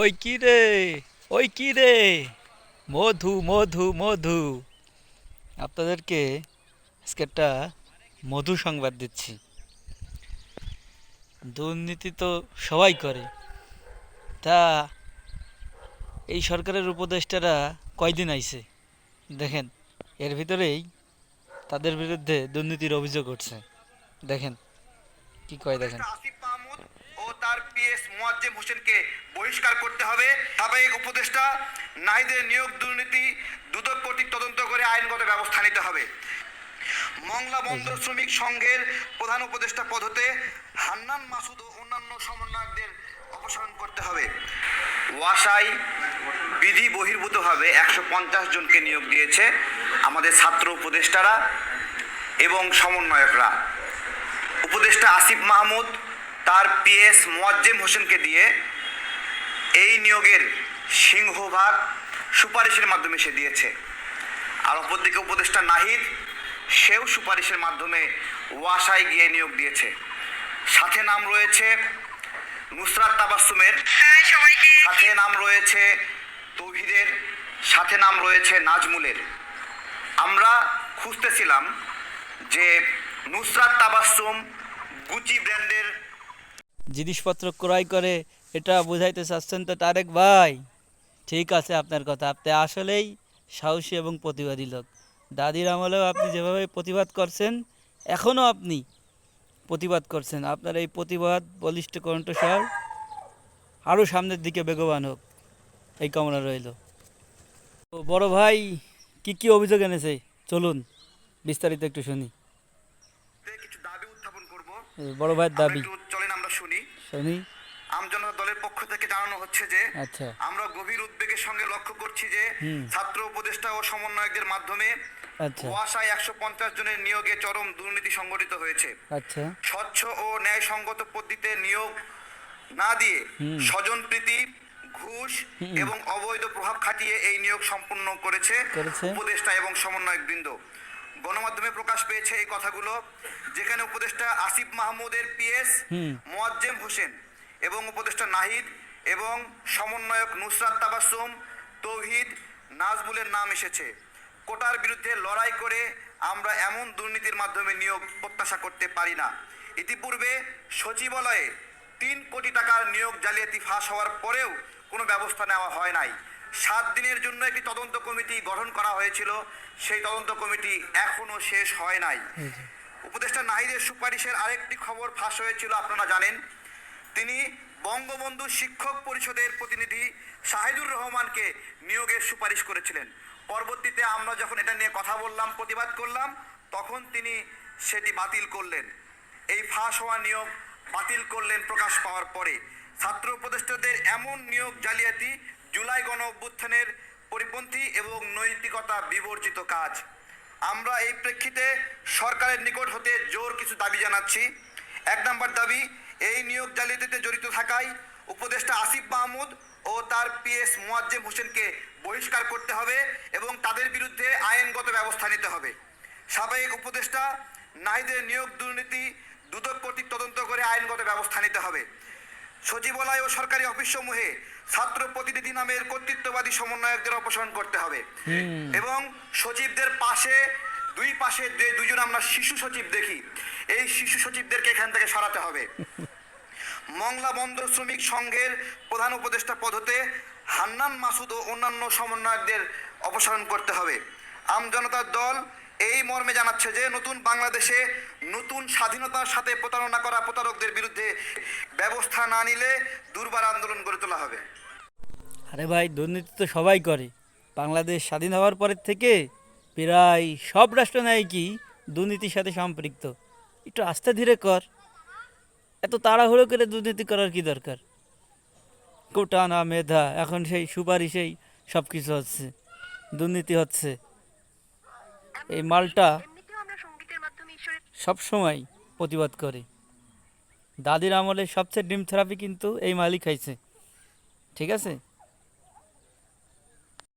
ওই কি রে? ওই কি রে? মধু মধু মধু। আপনাদেরকে আজকে একটা মধু সংবাদ দিচ্ছি। দুর্নীতি তো সবাই করে। তা এই সরকারের উপদেষ্টারা কয়দিন আইছে? দেখেন, এর ভিতরেই তাদের বিরুদ্ধে দুর্নীতির অভিযোগ উঠছে। দেখেন, কি কয় দেখেন। পিএস মোয়াজ্জেম হোসেনকে বহিষ্কার করতে হবে। সাবেক উপদেষ্টা নাহিদের নিয়োগ দুর্নীতি দুদক কর্তৃক তদন্ত করে আইনগত ব্যবস্থা নিতে হবে। মংলা বন্দর শ্রমিক সংঘের প্রধান উপদেষ্টা পদ হতে হান্নান মাসুদ ও অন্যান্য সমন্বয়কদের অপসারণ করতে হবে। ওয়াসাই বিধি বহির্ভূতভাবে একশো পঞ্চাশ জনকে নিয়োগ দিয়েছে আমাদের ছাত্র উপদেষ্টারা এবং সমন্বয়করা। উপদেষ্টা আসিফ মাহমুদ তার পিএস মোয়াজ্জেম হোসেনকে দিয়ে এই নিয়োগের সিংহভাগ সুপারিশের মাধ্যমে সে দিয়েছে। আর অপরদিকে উপদেষ্টা নাহিদ সেও সুপারিশের মাধ্যমে ওয়াসায় গিয়ে নিয়োগ দিয়েছে। সাথে নাম রয়েছে নুসরাত তাবাসুমের সাথে নাম রয়েছে তৌহিদের সাথে নাম রয়েছে নাজমুলের। আমরা খুঁজতেছিলাম যে নুসরাত তাবাসুম গুচি ব্র্যান্ডের জিনিসপত্র ক্রয় করে এটা বোঝাইতে চাচ্ছেন তো তারেক ভাই? ঠিক আছে আপনার কথা। আপনি আসলেই সাহসী এবং প্রতিবাদী লোক। দাদির আমলেও আপনি যেভাবে প্রতিবাদ করছেন এখনও আপনি প্রতিবাদ করছেন। আপনার এই প্রতিবাদ বলিষ্ঠ কণ্ঠস্বর আরও সামনের দিকে বেগবান হোক এই কামনা রইল। তো বড় ভাই কি কি অভিযোগ এনেছে? চলুন বিস্তারিত একটু শুনি। বড় ভাইয়ের দাবি একটু চলেন আমরা শুনি শুনি আমজনতা দলের পক্ষ থেকে জানানো হচ্ছে যে আচ্ছা। আমরা গভীর উদ্বেগের সঙ্গে লক্ষ্য করছি যে ছাত্র উপদেষ্টা ও সমন্বয়কদের মাধ্যমে আচ্ছা। ওয়াসায় একশো পঞ্চাশ জনের নিয়োগে চরম দুর্নীতি সংগঠিত হয়েছে। আচ্ছা। স্বচ্ছ ও ন্যায়সঙ্গত পদ্ধতিতে নিয়োগ না দিয়ে হুম। স্বজনপ্রীতি ঘুষ এবং অবৈধ প্রভাব খাটিয়ে এই নিয়োগ সম্পূর্ণ করেছে করেছে। উপদেষ্টা এবং সমন্বয়ক বৃন্দ গণমাধ্যমে প্রকাশ পেয়েছে এই কথাগুলো যেখানে উপদেষ্টা আসিফ মাহমুদের পিএস মোয়াজ্জেম হোসেন এবং উপদেষ্টা নাহিদ এবং সমন্বয়ক নুসরাত তাবাসুম তৌহিদ নাজমুলের নাম এসেছে। কোটার বিরুদ্ধে লড়াই করে আমরা এমন দুর্নীতির মাধ্যমে নিয়োগ প্রত্যাশা করতে পারি না। ইতিপূর্বে সচিবালয়ে তিন কোটি টাকার নিয়োগ জালিয়াতি ফাঁস হওয়ার পরেও কোনো ব্যবস্থা নেওয়া হয় নাই। সাত দিনের জন্য একটি তদন্ত কমিটি গঠন করা হয়েছিল? সেই তদন্ত কমিটি এখনও শেষ হয় নাই। উপদেষ্টা নাহিদের সুপারিশের আরেকটি খবর ফাঁস হয়েছিল আপনারা জানেন। তিনি বঙ্গবন্ধু শিক্ষক পরিষদের প্রতিনিধি শাহিদুর রহমানকে নিয়োগের সুপারিশ করেছিলেন। পরবর্তীতে আমরা যখন এটা নিয়ে কথা বললাম প্রতিবাদ করলাম তখন তিনি সেটি বাতিল করলেন। এই ফাঁস হওয়া নিয়োগ বাতিল করলেন প্রকাশ পাওয়ার পরে। ছাত্র উপদেষ্টাদের এমন নিয়োগ জালিয়াতি জুলাই গণ অভ্যুত্থানের পরিপন্থী এবং নৈতিকতা বিবর্জিত কাজ। আমরা এই প্রেক্ষিতে সরকারের নিকট হতে জোর কিছু দাবি জানাচ্ছি। এক নম্বর দাবি, এই নিয়োগ জালিয়াতিতে জড়িত থাকায় উপদেষ্টা আসিফ মাহমুদ ও তার পিএস মোয়াজ্জেম হোসেনকে বহিষ্কার করতে হবে এবং তাদের বিরুদ্ধে আইনগত ব্যবস্থা নিতে হবে। সাবেক উপদেষ্টা নাহিদের নিয়োগ দুর্নীতি দুদক কর্তৃক তদন্ত করে আইনগত ব্যবস্থা নিতে হবে। সচিবালয় ও সরকারি অফিসসমূহে ছাত্র প্রতিনিধি নামের কর্তৃত্ববাদী সমন্বয়কদের অপসারণ করতে হবে। এবং সচিবদের পাশে দুই পাশে যে দুজন আমরা শিশু সচিব দেখি এই শিশু সচিবদেরকে এখান থেকে সরাতে হবে। মংলা বন্দর শ্রমিক সংঘের প্রধান উপদেষ্টা পদ হতে হান্নান মাসুদ ও অন্যান্য সমন্বয়কদের অপসারণ করতে হবে। আমজনতার দল এই মর্মে জানাচ্ছে যে নতুন বাংলাদেশে নতুন স্বাধীনতার সাথে প্রতারণা করা প্রতারকদের বিরুদ্ধে ব্যবস্থা না নিলে দুর্বার আন্দোলন গড়ে তোলা হবে। আরে ভাই দুর্নীতি তো সবাই করে। বাংলাদেশ স্বাধীন হওয়ার পরের থেকে প্রায় সব রাষ্ট্র নায়কই দুর্নীতির সাথে সম্পৃক্ত। একটু আস্তে ধীরে কর। এত তাড়াহুড়ো করে দুর্নীতি করার কি দরকার? কোটা না মেধা এখন সেই সুপারিশেই সব কিছু হচ্ছে দুর্নীতি হচ্ছে। এই মালটা এমনিতেও আমরা সঙ্গীতের মাধ্যমে ঈশ্বরের সব সময় প্রতিবাদ করে। দাদির আমলে সবচেয়ে ডিম থেরাপি কিন্তু এই মালি খাইছে। ঠিক আছে?